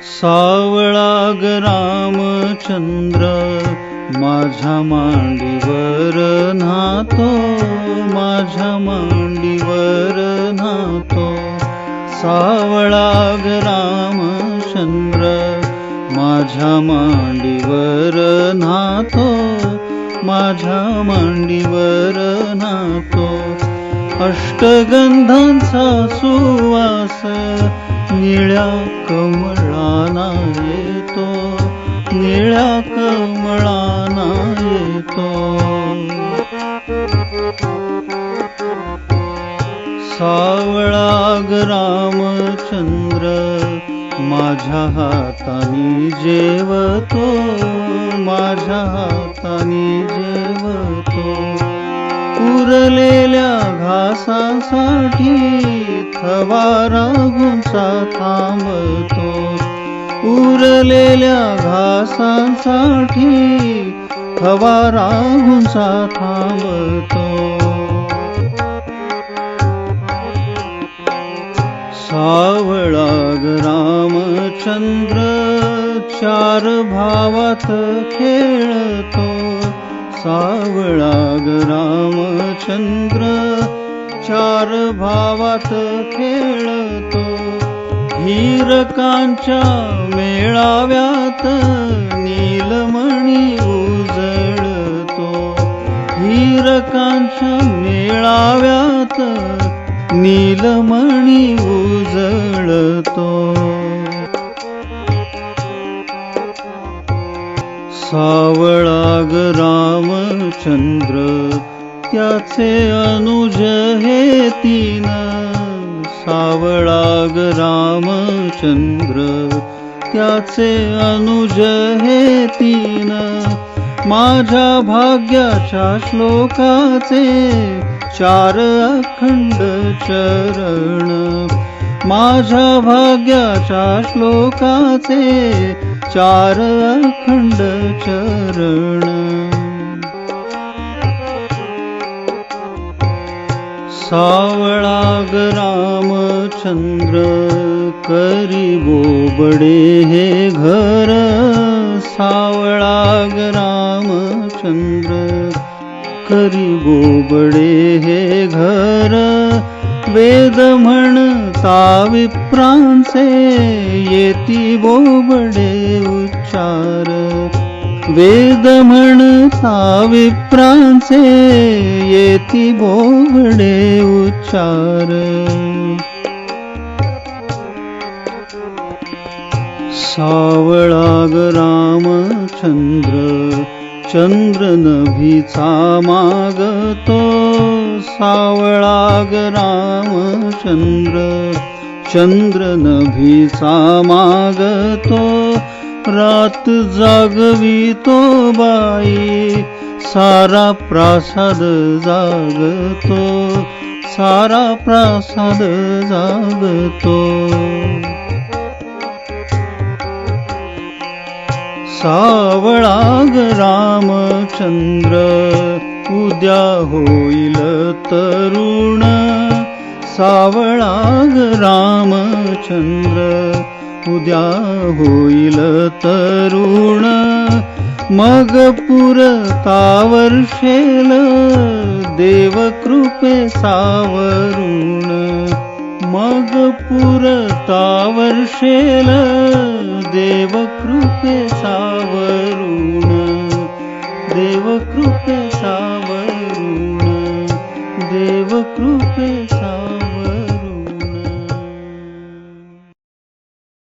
सावळाग रामचंद्र माझ्या मांडीवर नातो माझ्या मांडीवर नातो सावळाग रामचंद्र माझ्या मांडी अष्टगंधांचा सुवास निळ्या कमळाना येतो निळ्या कमळाना येतो. सावळाग रामचंद्र माझ्या हाताने जेवतो माझ्या हाताने जेवतो. उरलेल्या घासासाठी थवारा घुंचा थांबतो. उरलेल्या घासासाठी थवारा घुंचा थांबतो. सावळा रामचंद्र चार भावात खेळतो. सावळाग रामचंद्र चार भावात खेळतो. हिरकांच्या मेळाव्यात नीलमणी उजळतो. हिरकांच्या मेळाव्यात नीलमणी उजळतो. सावळाग रामचंद्र त्याचे अनुज हे तीन. सावळाग रामचंद्र त्याचे अनुज हे तीन. माझ्या भाग्याच्या श्लोकाचे चार अखंड चरण. माझ्या भाग्याच्या श्लोकाचे चार अखंड चरण. सावळाग रामचंद्र करी बोबडे हे घर सावळाग रामचंद्र करी बोबडे हे घर वेद म्हणता विप्रांचे येती बोबडे उच्चार वेद म्हणता विप्रांचे येती बोबडे उच्चार. सावळाग रामचंद्र चंद्र नभीचा मागतो सावळाग रामचंद्र चंद्र नभीचा गवीतो बाई सारा प्रासाद जागतो सारा प्रासाद जागतो। सावळाग रामचंद्र उद्या होईल तरुण। सावळाग रामचंद्र उद्या होईल तरुण. मग पुरता वर्षेल देवकृपे सावरुण. मग पुरता वर्षेल देवकृपे सावरुण. देवकृपे